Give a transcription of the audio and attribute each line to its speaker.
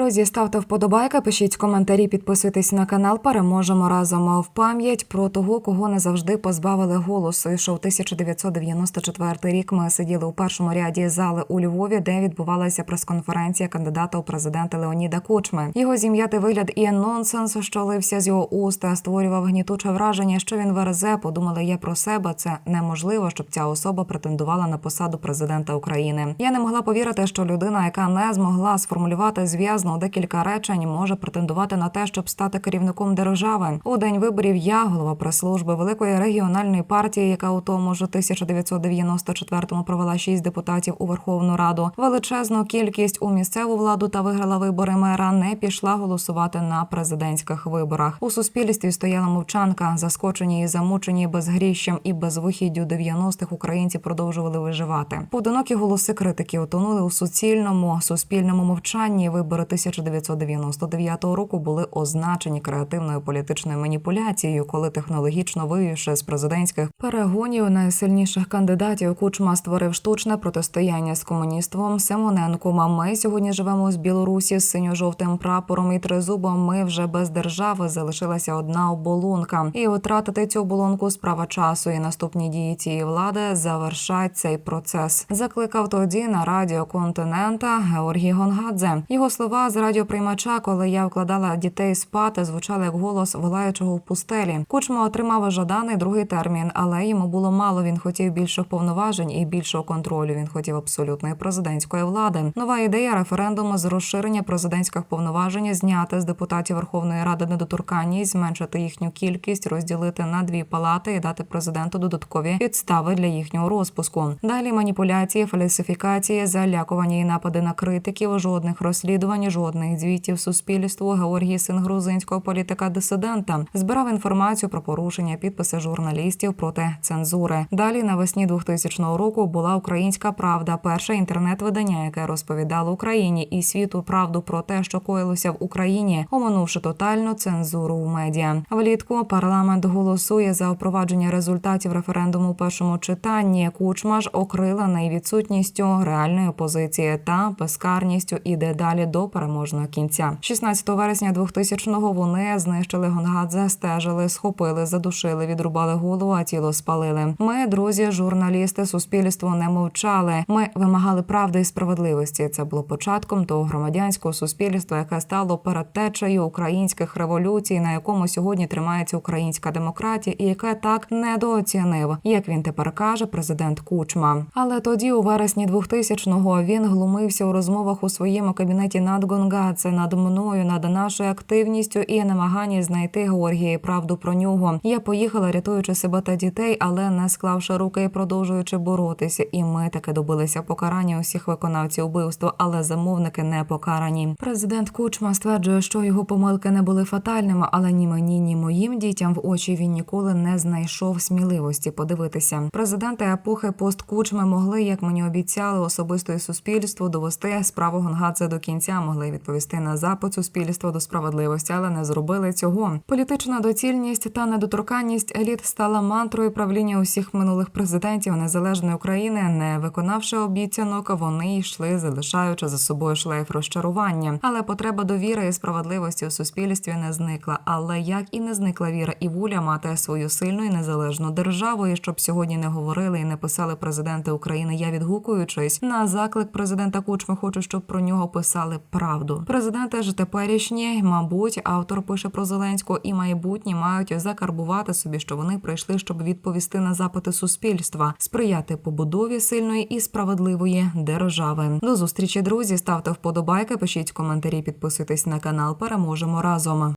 Speaker 1: Друзі, ставте вподобайки, пишіть коментарі, підписуйтесь на канал. Переможемо разом в пам'ять про того, кого не завжди позбавили голосу. Ішов 1994 рік. Ми сиділи у першому ряді зали у Львові, де відбувалася прес-конференція кандидата у президенти Леоніда Кучми. Його зім'ятий вигляд і нонсенс, що лився з його уст, створював гнітуче враження, що він верзе. Подумали я про себе. Це неможливо, щоб ця особа претендувала на посаду президента України. Я не могла повірити, що людина, яка не змогла сформулювати зв'язно у декілька речень, може претендувати на те, щоб стати керівником держави. У день виборів я, голова прес-служби великої регіональної партії, яка у тому ж 1994-му провела шість депутатів у Верховну Раду, величезну кількість у місцеву владу та виграла вибори мера, не пішла голосувати на президентських виборах. У суспільстві стояла мовчанка, заскочені і замучені безгріщем і безвихіддю 90-х українці продовжували виживати. Поодинокі голоси критики утонули у суцільному суспільному мовчанні. Вибори 1999 року були означені креативною політичною маніпуляцією, коли технологічно вивівши з президентських перегонів найсильніших кандидатів, Кучма створив штучне протистояння з комуністом Симоненком. А ми сьогодні живемо з Білорусі з синьо-жовтим прапором і тризубом. Ми вже без держави залишилася одна оболонка, і втратити цю оболонку справа часу. І наступні дії цієї влади завершать цей процес. Закликав тоді на радіо континента Георгій Гонгадзе. Його слова з радіоприймача, коли я вкладала дітей спати, звучали як голос волаючого в пустелі. Кучма отримав жаданий другий термін, але йому було мало. Він хотів більших повноважень і більшого контролю. Він хотів абсолютної президентської влади. Нова ідея референдуму з розширення президентських повноважень, зняти з депутатів Верховної Ради недоторканність, зменшити їхню кількість, розділити на дві палати і дати президенту додаткові підстави для їхнього розпуску. Далі маніпуляції, фальсифікації, залякування і напади на критиків, жодних розслідувань, жодних звітів суспільству. Георгій син грузинського політика дисидента збирав інформацію про порушення підписи журналістів проти цензури. Далі навесні 2000 року була Українська Правда, перше інтернет-видання, яке розповідало Україні і світу правду про те, що коїлося в Україні, оминувши тотальну цензуру у медіа. Влітку парламент голосує за впровадження результатів референдуму у першому читанні. Кучма ж окрилений відсутністю реальної опозиції та безкарністю іде далі до переможного кінця. 16 вересня 2000-го вони знищили Гонгадзе, стежили, схопили, задушили, відрубали голову, а тіло спалили. Ми, друзі, журналісти, суспільство не мовчали. Ми вимагали правди і справедливості. Це було початком того громадянського суспільства, яке стало передтечею українських революцій, на якому сьогодні тримається українська демократія, і яке так недооцінив, як він тепер каже, президент Кучма. Але тоді, у вересні 2000-го, він глумився у розмовах у своєму кабінеті над Гонгадзе, над мною, над нашою активністю і намаганні знайти Георгія і правду про нього. Я поїхала, рятуючи себе та дітей, але не склавши руки і продовжуючи боротися. І ми таки добилися покарання усіх виконавців вбивства, але замовники не покарані. Президент Кучма стверджує, що його помилки не були фатальними, але ні мені, ні моїм дітям в очі він ніколи не знайшов сміливості подивитися. Президенти епохи пост Кучми могли, як мені обіцяли, особисто і суспільству довести справу Гонгадзе до кінця, могли відповісти на запит суспільства до справедливості, але не зробили цього. Політична доцільність та недоторканність еліт стала мантрою правління усіх минулих президентів незалежної України. Не виконавши обіцянок, вони йшли, залишаючи за собою шлейф розчарування. Але потреба довіри і справедливості у суспільстві не зникла. Але як і не зникла віра і воля мати свою сильну і незалежну державу, і щоб сьогодні не говорили і не писали президенти України. Я відгукуючись на заклик президента Кучми, хочу, щоб про нього писали правду. Президенти ж теперішні, мабуть, автор пише про Зеленського і майбутні мають закарбувати собі, що вони прийшли, щоб відповісти на запити суспільства, сприяти побудові сильної і справедливої держави. До зустрічі, друзі. Ставте вподобайки, пишіть коментарі, підписуйтесь на канал. Переможемо разом.